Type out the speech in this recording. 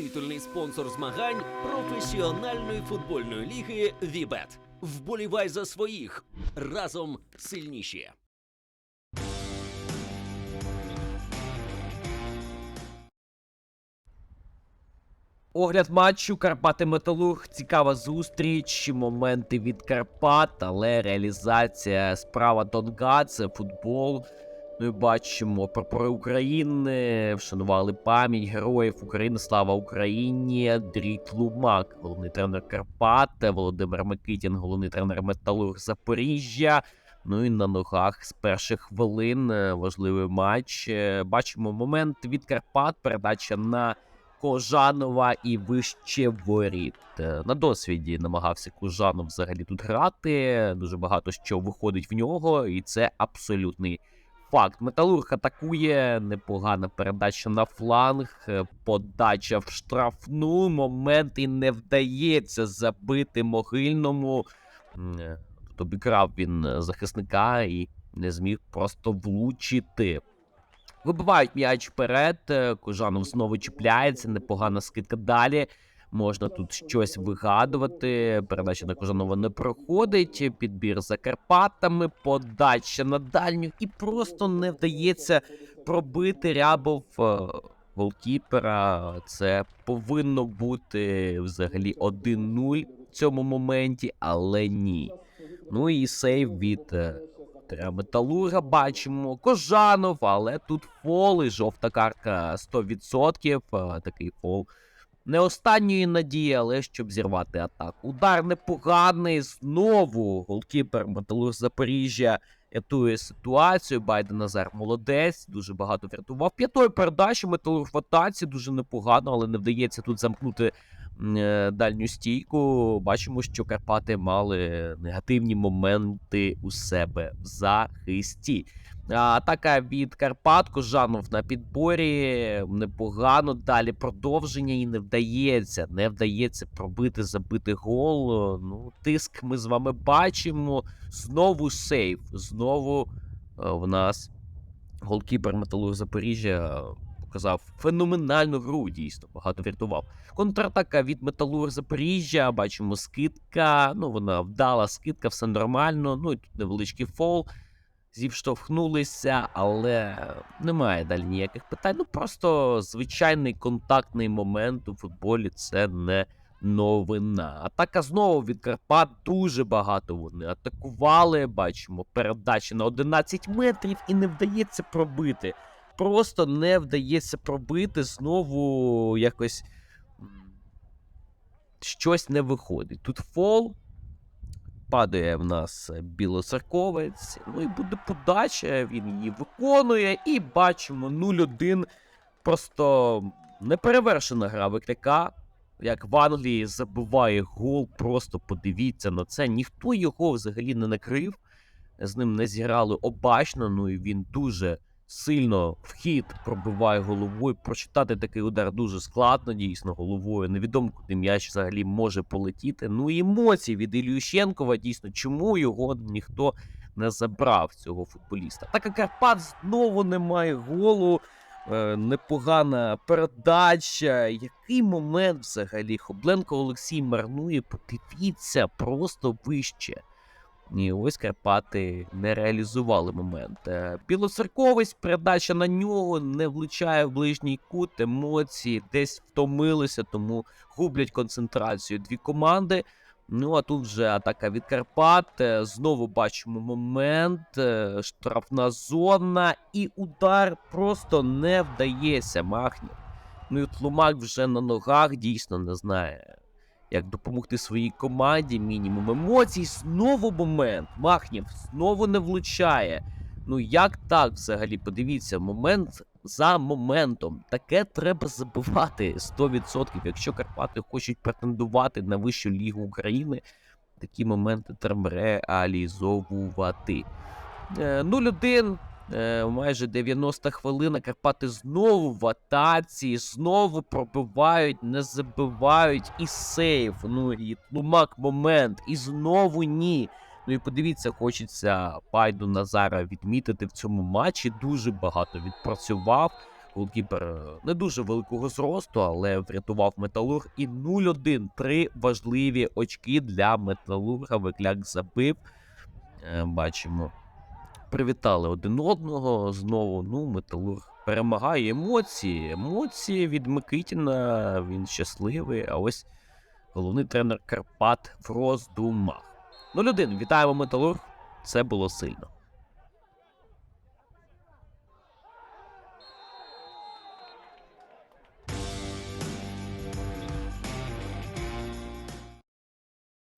титульний спонсор змагань професіональної футбольної ліги Вібет. Вболівай за своїх разом сильніші. Огляд матчу Карпати Металург. Цікава зустріч, моменти від Карпат, але реалізація справа Донга, це футбол. І бачимо прапори України, вшанували пам'ять героїв України. Слава Україні! Андрій Тлумак, головний тренер Карпат, Володимир Микитін, головний тренер Металург Запоріжжя. Ну і на ногах з перших хвилин е, важливий матч. Е, Бачимо момент від Карпат, передача на Кожанова і вище воріт. Е, На досвіді намагався Кожанов взагалі тут грати. Дуже багато що виходить в нього, і це абсолютний факт. Металург атакує. Непогана передача на фланг, е, подача в штрафну. Момент і не вдається забити могильному. Е, Тут обікрав він е, захисника і не зміг просто влучити. Вибивають м'яч вперед. Кожанов знову чіпляється, непогана скидка далі. Можна тут щось вигадувати. Передача на Кожанова не проходить. Підбір за Карпатами, подача на дальню, і просто не вдається пробити Рябов е, голкіпера. Це повинно бути взагалі 1-0 в цьому моменті, але ні. Ну і сейв від е, Металурга бачимо, Кожанов, але тут фол і жовта картка 100%. е, Такий фол. Не останньої надії, але щоб зірвати атаку. Удар непоганий. Знову голкіпер Металург Запоріжжя рятує ситуацію. Байден Назар молодець, дуже багато врятував. П'ятою передачі Металург в атаці дуже непогано, але не вдається тут замкнути дальню стійку. Бачимо, що Карпати мали негативні моменти у себе в захисті. Атака від Карпат, Кожанов на підборі. Непогано. Далі продовження і не вдається. Не вдається пробити, забити гол. Ну, тиск ми з вами бачимо. Знову сейф. Знову е, в нас голкіпер Металург Запоріжжя е, показав феноменальну гру, дійсно, багато врятував. Контратака від Металург Запоріжжя. Бачимо скидка. Ну, вона вдала скидка, все нормально. Ну і тут невеличкий фол. Зівштовхнулися, але немає далі ніяких питань. Ну просто звичайний контактний момент у футболі це не новина. Атака знову від Карпат дуже багато вони атакували. Бачимо передачі на 11 метрів і не вдається пробити. Просто не вдається пробити. Знову якось щось не виходить. Тут фол. Падає в нас білоцерковець. Ну і буде подача. Він її виконує. І бачимо 0-1. Просто неперевершена гра виклика. Як в Англії забиває гол, просто подивіться на це. Ніхто його взагалі не накрив. З ним не зіграли обачно. Ну і він дуже сильно вхід пробиває головою. Прочитати такий удар дуже складно, дійсно, головою. Невідомо, куди м'яч взагалі може полетіти. Ну і емоції від Ілющенкова, дійсно, чому його ніхто не забрав цього футболіста. Так як Карпат знову немає голу. е, Непогана передача. Який момент взагалі? Хобленко Олексій марнує. Подивіться просто вище. І ось Карпати не реалізували момент. Е, Білоцерковець, передача на нього не влучає в ближній кут, емоції десь втомилися, тому гублять концентрацію дві команди. Ну а тут вже атака від Карпат. Е, Знову бачимо момент. е, Штрафна зона, і удар просто не вдається. Махнів. Ну і Тлумак вже на ногах дійсно не знає як допомогти своїй команді, мінімум емоцій. Знову момент. Махнєв знову не влучає. Ну як так взагалі? Подивіться, момент за моментом. Таке треба забивати 100%. Якщо Карпати хочуть претендувати на вищу лігу України, такі моменти треба реалізовувати. Е, 0-1. Е, майже 90 хвилина. Карпати знову в атаці, знову пробивають, не забивають і сейф. Ну і тлумак момент, і знову ні. Ну і подивіться, хочеться Пайду Назара відмітити в цьому матчі. Дуже багато відпрацював. Голкіпер е, не дуже великого зросту, але врятував металург. І 0-1. Три важливі очки для металурга. Викляк забив. Е, Бачимо. Привітали один одного знову. Ну, металург перемагає емоції. Емоції від Микитіна. Він щасливий. А ось головний тренер Карпат в роздумах. 0-1. Вітаємо металург. Це було сильно.